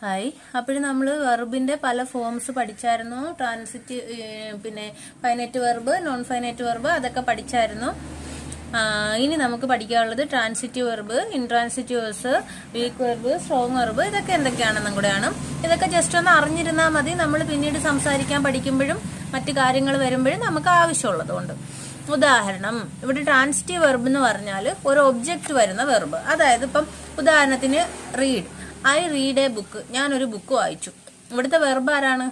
Hi. അപ്പോൾ നമ്മൾ വെർബിന്റെ പല ഫോംസ് പഠിച്ചായിരുന്നു. ട്രാൻസിറ്റ് പിന്നെ finite verb non finite verb അതൊക്കെ പഠിച്ചായിരുന്നു. ഇനി നമുക്ക് പഠിക്കാനുള്ളത് transitive verb intransitives weak verb strong verb ഇതൊക്കെ എന്തൊക്കെയാണെന്നും കൂടെയാണ് ഇതൊക്കെ ജസ്റ്റ് ഒന്ന് അറിഞ്ഞിരുന്നാൽ മതി. നമ്മൾ പിന്നീട് സംസാരിക്കാൻ പഠിക്കുമ്പോഴും മറ്റു കാര്യങ്ങൾ വരുമ്പോഴും നമുക്ക് ആവശ്യമുള്ളതുകൊണ്ട് ഉദാഹരണം ഇവിടെ ട്രാൻസിറ്റീവ് വെർബ് എന്ന് പറഞ്ഞാൽ ഒരു ഒബ്ജക്റ്റ് വരുന്ന വെർബ്. അതായത് ഇപ്പം ഉദാഹരണത്തിന് read I read a book. ഞാനൊരു ബുക്ക് വായിച്ചു. ഇവിടുത്തെ വെർബ് ആരാണ്?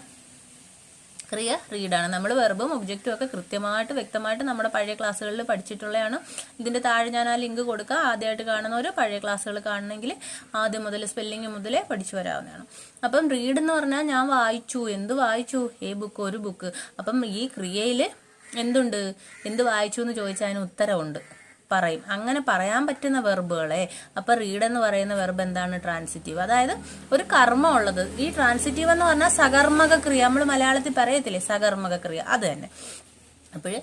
ക്രിയ റീഡാണ് നമ്മൾ വെർബും ഒബ്ജക്റ്റും ഒക്കെ കൃത്യമായിട്ട് വ്യക്തമായിട്ട് നമ്മുടെ പഴയ ക്ലാസ്സുകളിൽ പഠിച്ചിട്ടുള്ളതാണ് ഇതിന്റെ താഴെ ഞാൻ ആ ലിങ്ക് കൊടുക്കുക ആദ്യമായിട്ട് കാണുന്നവർ പഴയ ക്ലാസ്സുകൾ കാണണമെങ്കിൽ ആദ്യം മുതൽ സ്പെല്ലിംഗ് മുതലേ പഠിച്ചു വരാവുന്നതാണ്. അപ്പം റീഡ് എന്ന് പറഞ്ഞാൽ ഞാൻ വായിച്ചു. എന്ത് വായിച്ചു? ഏ ബുക്ക് ഒരു ബുക്ക് അപ്പം ഈ ക്രിയയിൽ എന്തുണ്ട്? എന്ത് വായിച്ചു എന്ന് ചോദിച്ചാൽ അതിന് ഉത്തരവുണ്ട്. പറയും. അങ്ങനെ പറയാൻ പറ്റുന്ന വെർബുകളെ അപ്പൊ റീഡ് എന്ന് പറയുന്ന വെർബ് എന്താണ്? ട്രാൻസിറ്റീവ് അതായത് ഒരു കർമ്മം ഉള്ളത് ഈ ട്രാൻസിറ്റീവ് എന്ന് പറഞ്ഞാൽ സകർമ്മക ക്രിയ. നമ്മൾ മലയാളത്തിൽ പറയത്തില്ലേ? സകർമ്മക ക്രിയ. അത് തന്നെ. അപ്പോൾ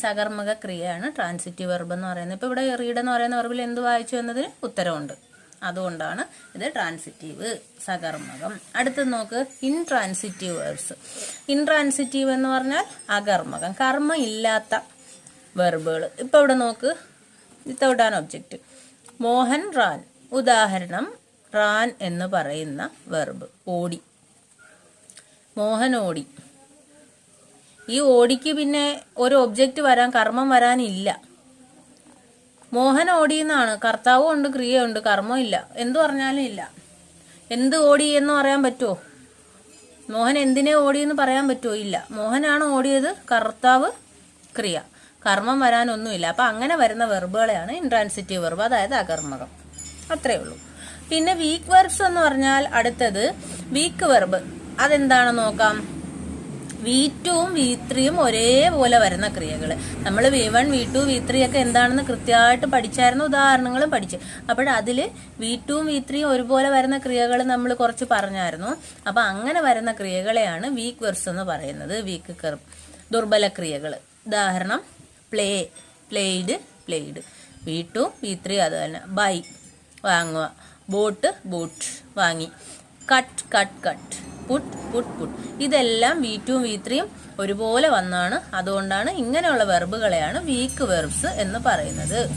സകർമ്മക ക്രിയയാണ് ട്രാൻസിറ്റീവ് വെർബ് എന്ന് പറയുന്നത്. ഇപ്പൊ ഇവിടെ റീഡ് എന്ന് പറയുന്ന വെർബിൽ എന്ത് വായിച്ചു എന്നതിന് ഉത്തരവുണ്ട് അതുകൊണ്ടാണ് ഇത് ട്രാൻസിറ്റീവ് സകർമ്മകം. അടുത്ത് നോക്ക്. ഇൻട്രാൻസിറ്റീവ് വേർബ്സ് ഇൻട്രാൻസിറ്റീവ് എന്ന് പറഞ്ഞാൽ അകർമ്മകം. കർമ്മം ഇല്ലാത്ത വെർബുകൾ ഇപ്പോൾ ഇവിടെ നോക്ക്. Without an object Mohan ran. ഉദാഹരണം റാൻ എന്ന് പറയുന്ന വെർബ് ഓടി. മോഹൻ ഓടി. ഈ ഓടിക്ക് പിന്നെ ഒരു ഒബ്ജക്റ്റ് വരാൻ കർമ്മം വരാനില്ല. മോഹൻ ഓടി എന്നാണ് കർത്താവും ഉണ്ട് ക്രിയയുണ്ട് കർമ്മം ഇല്ല. എന്തു പറഞ്ഞാലും ഇല്ല. എന്ത് ഓടി എന്ന് പറയാൻ പറ്റുമോ മോഹൻ എന്തിനെ ഓടിയെന്ന് പറയാൻ പറ്റുമോ ഇല്ല. മോഹനാണ് ഓടിയത് കർത്താവ് ക്രിയ. കർമ്മം വരാനൊന്നുമില്ല. അപ്പൊ അങ്ങനെ വരുന്ന വെർബുകളെയാണ് ഇൻട്രാൻസിറ്റീവ് വെർബ് അതായത് അകർമ്മകം. അത്രേ ഉള്ളൂ. പിന്നെ വീക്ക് വെർബ്സ് എന്ന് പറഞ്ഞാൽ അടുത്തത് വീക്ക് വെർബ് അതെന്താണ് നോക്കാം? വി ടുവും വി ത്രീയും ഒരേപോലെ വരുന്ന ക്രിയകൾ നമ്മൾ V one V two V three ഒക്കെ എന്താണെന്ന് കൃത്യമായിട്ട് പഠിച്ചായിരുന്നു ഉദാഹരണങ്ങളും പഠിച്ച്. അപ്പോൾ അതിൽ വി ടുവും വി ത്രീയും ഒരുപോലെ വരുന്ന ക്രിയകൾ നമ്മൾ കുറച്ച് പറഞ്ഞായിരുന്നു. അപ്പോൾ അങ്ങനെ വരുന്ന ക്രിയകളെയാണ് വീക്ക് വെർസ് എന്ന് പറയുന്നത്. വീക്ക് കർവ് ദുർബല ക്രിയകൾ ഉദാഹരണം play played played. V two V three അത് തന്നെ. ബൈ വാങ്ങുക. ബോട്ട് ബോട്ട് വാങ്ങി. Cut cut cut. Put put put. ഇതെല്ലാം വി ടുവും വി ത്രീയും ഒരുപോലെ വന്നാണ്. അതുകൊണ്ടാണ് ഇങ്ങനെയുള്ള വെർബുകളെയാണ് വീക്ക് വെർബ്സ് എന്ന് പറയുന്നത്.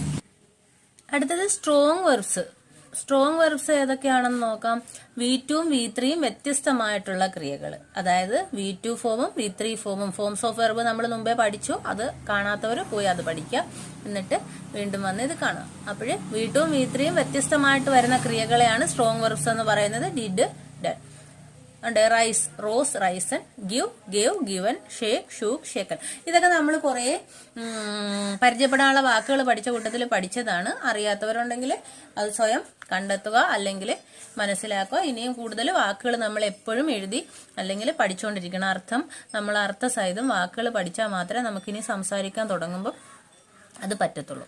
അടുത്തത് സ്ട്രോങ് വെർബ്സ് സ്ട്രോങ് വെർബ്സ് ഏതൊക്കെയാണെന്ന് നോക്കാം. വി ടുവും വി ത്രീയും വ്യത്യസ്തമായിട്ടുള്ള ക്രിയകൾ അതായത് വി ടു ഫോമും വി ത്രീ ഫോമും ഫോംസ് ഓഫ് വെർബ് നമ്മൾ മുമ്പേ പഠിച്ചു. അത് കാണാത്തവർ പോയി അത് പഠിക്കാം. എന്നിട്ട് വീണ്ടും വന്ന് ഇത് കാണാം. അപ്പോൾ വി ടുവും വി ത്രീയും വ്യത്യസ്തമായിട്ട് വരുന്ന ക്രിയകളെയാണ് സ്ട്രോങ് വെർബ്സ് എന്ന് പറയുന്നത്. ഡിഡ് ഉണ്ട്. Rise rose risen give gave given shake shook shaken ഇതൊക്കെ നമ്മൾ കുറേ പരിചയപ്പെടാനുള്ള വാക്കുകൾ പഠിച്ച കൂട്ടത്തിൽ പഠിച്ചതാണ്. അറിയാത്തവരുണ്ടെങ്കിൽ അത് സ്വയം കണ്ടെത്തുക അല്ലെങ്കിൽ മനസ്സിലാക്കുക. ഇനിയും കൂടുതൽ വാക്കുകൾ നമ്മൾ എപ്പോഴും എഴുതി അല്ലെങ്കിൽ പഠിച്ചുകൊണ്ടിരിക്കണം അർത്ഥം നമ്മൾ അർത്ഥസഹിതം വാക്കുകൾ പഠിച്ചാൽ മാത്രമേ നമുക്കിനി സംസാരിക്കാൻ തുടങ്ങുമ്പോൾ അത് പറ്റത്തുള്ളൂ.